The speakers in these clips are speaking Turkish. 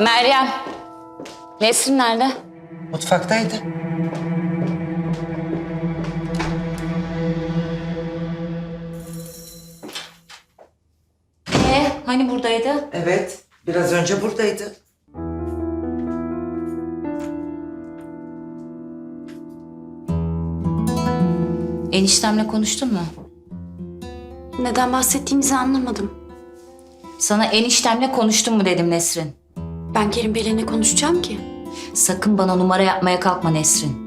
Meryem. Nesrin nerede? Mutfaktaydı. Ee, hani buradaydı? Evet. Biraz önce buradaydı. Eniştemle konuştun mu? Neden bahsettiğinizi anlamadım. Sana eniştemle konuştun mu dedim Nesrin. Ben Kerim Bey'le ne konuşacağım ki? Sakın bana numara yapmaya kalkma Nesrin.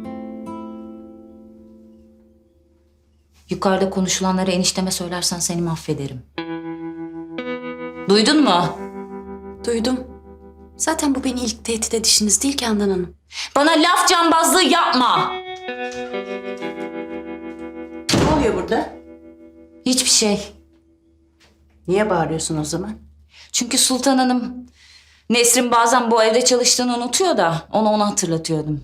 Yukarıda konuşulanları enişteme söylersen seni mahvederim. Duydun mu? Duydum. Zaten bu beni ilk tehdit edişiniz değil ki Handan Hanım. Bana laf cambazlığı yapma. Ne oluyor burada? Hiçbir şey. Niye bağırıyorsun o zaman? Çünkü Sultan Hanım, Nesrin bazen bu evde çalıştığını unutuyor da onu ona hatırlatıyordum.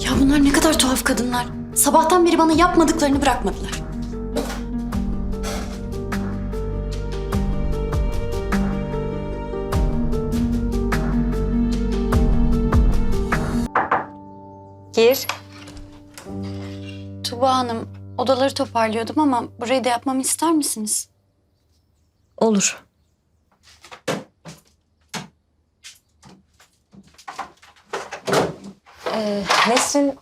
Ya bunlar ne kadar tuhaf kadınlar. Sabahtan beri bana yapmadıklarını bırakmadılar. Gir. Tuba Hanım, odaları toparlıyordum ama burayı da yapmamı ister misiniz? Olur. Ee, Nesrin,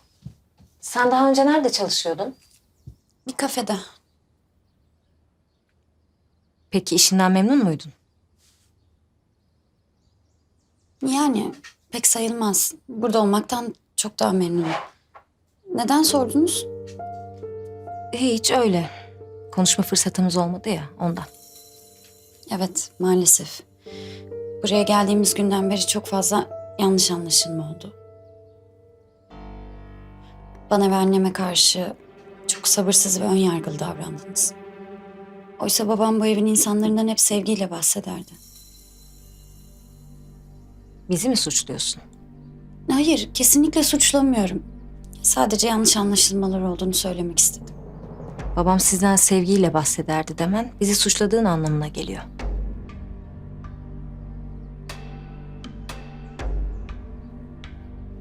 sen daha önce nerede çalışıyordun? Bir kafede. Peki işinden memnun muydun? Yani pek sayılmaz. Burada olmaktan çok daha memnunum. Neden sordunuz? Hiç öyle. Konuşma fırsatımız olmadı ya ondan. Evet, maalesef. Buraya geldiğimiz günden beri çok fazla yanlış anlaşılma oldu. Bana ve anneme karşı çok sabırsız ve ön yargılı davrandınız. Oysa babam bu evin insanlarından hep sevgiyle bahsederdi. Bizi mi suçluyorsun? Hayır, kesinlikle suçlamıyorum. Sadece yanlış anlaşılmalar olduğunu söylemek istedim. Babam sizden sevgiyle bahsederdi demen bizi suçladığın anlamına geliyor.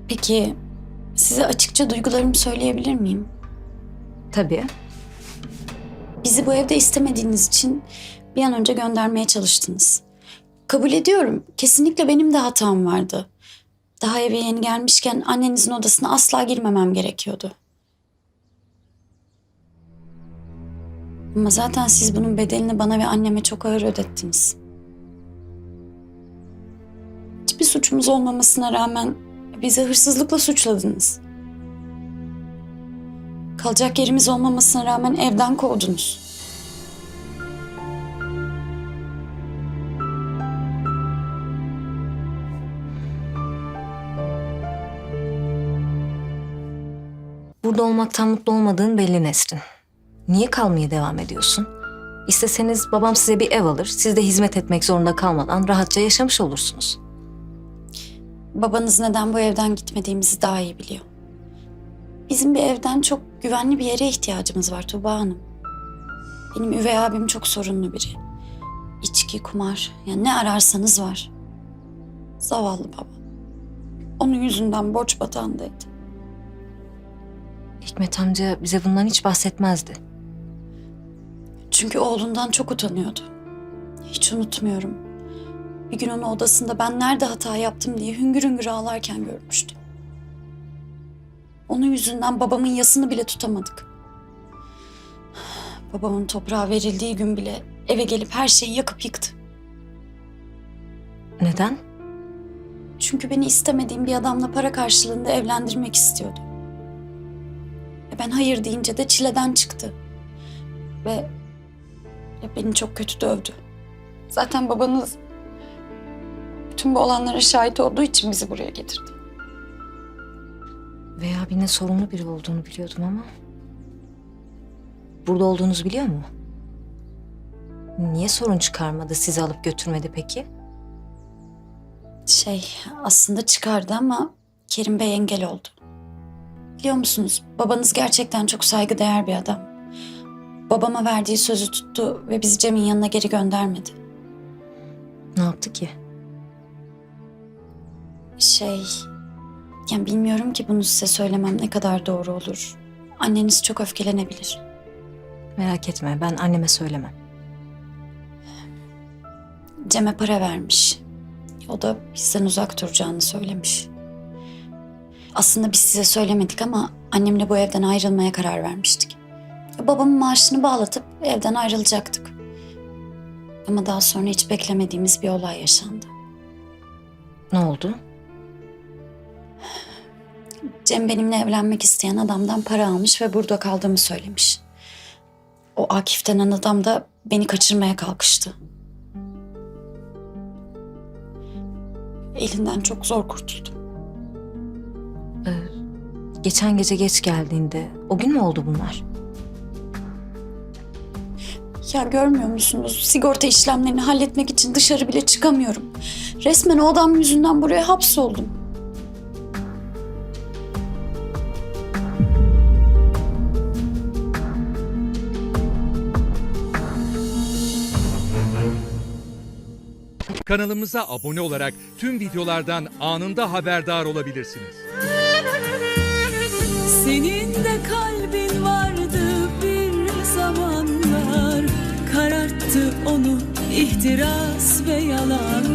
Peki, size açıkça duygularımı söyleyebilir miyim? Tabii. Bizi bu evde istemediğiniz için bir an önce göndermeye çalıştınız. Kabul ediyorum. Kesinlikle benim de hatam vardı. Daha eve yeni gelmişken annenizin odasına asla girmemem gerekiyordu. Ama zaten siz bunun bedelini bana ve anneme çok ağır ödettiniz. Hiçbir suçumuz olmamasına rağmen bizi hırsızlıkla suçladınız. Kalacak yerimiz olmamasına rağmen evden kovdunuz. Burada olmaktan mutlu olmadığın belli Nesrin. Niye kalmaya devam ediyorsun? İsteseniz babam size bir ev alır, siz de hizmet etmek zorunda kalmadan rahatça yaşamış olursunuz. Babanız neden bu evden gitmediğimizi daha iyi biliyor. Bizim bir evden çok güvenli bir yere ihtiyacımız var Tuba Hanım. Benim üvey abim çok sorunlu biri. İçki, kumar, yani ne ararsanız var. Zavallı baba. Onun yüzünden borç batağındaydı. Hikmet amca bize bundan hiç bahsetmezdi. Çünkü oğlundan çok utanıyordu. Hiç unutmuyorum. Bir gün onu odasında ben nerede hata yaptım diye hüngür hüngür ağlarken görmüştüm. Onun yüzünden babamın yasını bile tutamadık. Babamın toprağa verildiği gün bile eve gelip her şeyi yakıp yıktı. Neden? Çünkü beni istemediğim bir adamla para karşılığında evlendirmek istiyordu. Ve ben hayır deyince de çileden çıktı. Ve ve beni çok kötü dövdü. Zaten babanız bütün bu olanlara şahit olduğu için bizi buraya getirdi. Veya abinin sorunlu biri olduğunu biliyordum ama... Burada olduğunuzu biliyor mu? Niye sorun çıkarmadı, sizi alıp götürmedi peki? Şey aslında çıkardı ama Kerim Bey engel oldu. Biliyor musunuz babanız gerçekten çok saygıdeğer bir adam. Babama verdiği sözü tuttu ve bizi Cem'in yanına geri göndermedi. Ne yaptı ki? Şey yani bilmiyorum ki bunu size söylemem ne kadar doğru olur. Anneniz çok öfkelenebilir. Merak etme ben anneme söylemem. Cem'e para vermiş. O da bizden uzak duracağını söylemiş. Aslında biz size söylemedik ama annemle bu evden ayrılmaya karar vermiştik. Babamın maaşını bağlatıp evden ayrılacaktık. Ama daha sonra hiç beklemediğimiz bir olay yaşandı. Ne oldu? Cem benimle evlenmek isteyen adamdan para almış ve burada kaldığımı söylemiş. O Akif denen adam da beni kaçırmaya kalkıştı. Elinden çok zor kurtuldum. Geçen gece geç geldiğinde o gün mü oldu bunlar? Ya görmüyor musunuz? Sigorta işlemlerini halletmek için dışarı bile çıkamıyorum. Resmen o adam yüzünden buraya hapsoldum. Kanalımıza abone olarak tüm videolardan anında haberdar olabilirsiniz. De kalbin vardı bir zamanlar. Kararttı onu ihtiras ve yalan